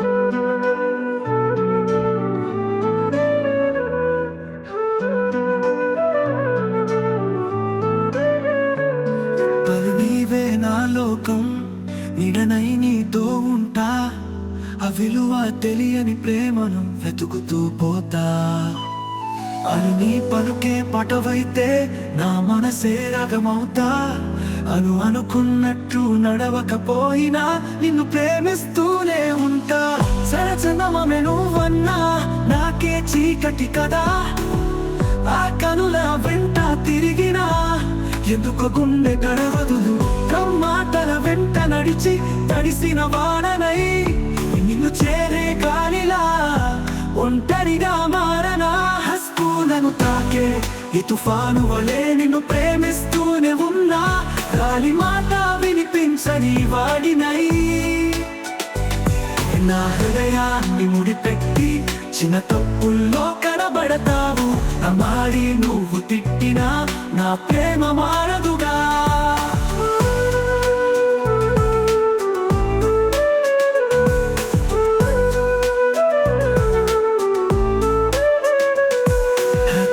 నీవే నా లోకం నిడనై నీతో ఉంటా. ఆ విలువ తెలియని ప్రేమను వెతుకుతూ పోతా. అను నీ పలుకే పటవైతే నా మనసే రగమవుతా. అను అనుకున్నట్టు నడవకపోయినా నిన్ను ప్రేమిస్తూనే ఉన్నా. చీకటి కదా ఆ కనుల వెంట తిరిగినా ఎందుకు గుండె గడవదు మాటల వెంట నడిచి తడిసిన వాడనై నిన్ను చేరే కాలిలా ఒంటరిగా మారనా. హస్కూలను తాకే ఈ తుఫాను వలే నిన్ను ప్రేమిస్తూనే ఉన్నా. గాలి మాట వినిపించని వాడినై. నా హృదయాన్ని ముడిపెట్టి చిన్న తప్పుల్లో కనబడతావు. నా మాడి నువ్వు తిట్టినా నా ప్రేమ మారదుగా.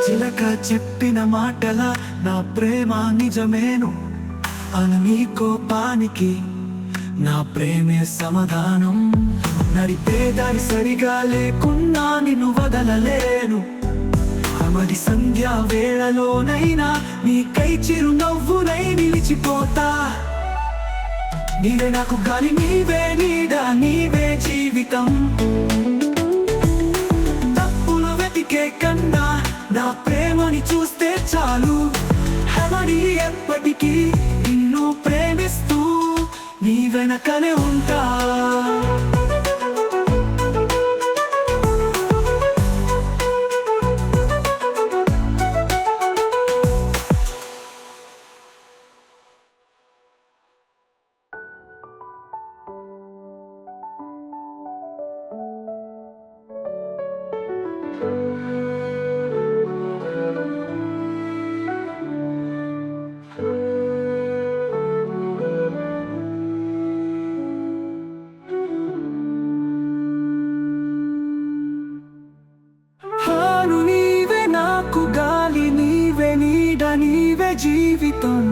చిలక చెప్పిన మాటల నా ప్రేమ నిజమేను. అని నీ కోపానికి నా ప్రేమే సమాధానం. నడిపే దారి సరిగా లేకున్నా నిన్ను వదలలేను. అమది సంధ్యా వేళలోనైనా నీకై చిరునవ్వునై నిలిచిపోతా. నీవే నాకు గాలి నీవే నీడ నీవే జీవితం. తప్పులు వెతికే కన్నా నా ప్రేమని చూస్తే చాలు. హమడి ఎప్పటికీ నిన్ను ప్రేమిస్తూ నీ వెనకనే ఉంటా నీవే నాకు గాలి నీవే నీడ నీవే జీవితం.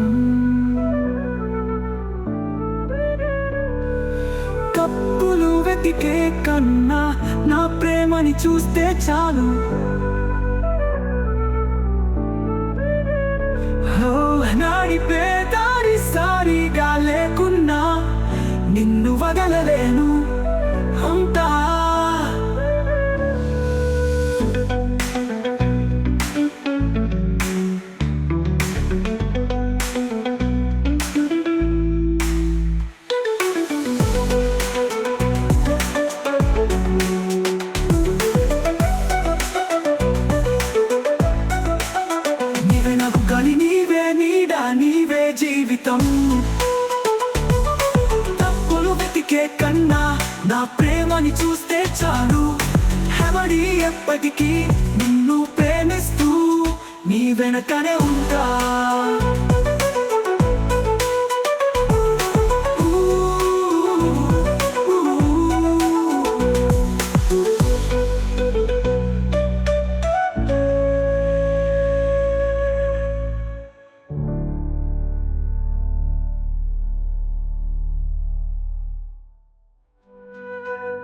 కప్పులు కన్నా నా ప్రేమని చూస్తే చాలు. నాడిపే జీవితం. తప్పులు వెతికే కన్నా నా ప్రేమని చూస్తే చాలు. హెవడి ఎప్పటికీ నిన్ను ప్రేమిస్తూ నీ వెనకనే ఉంటా.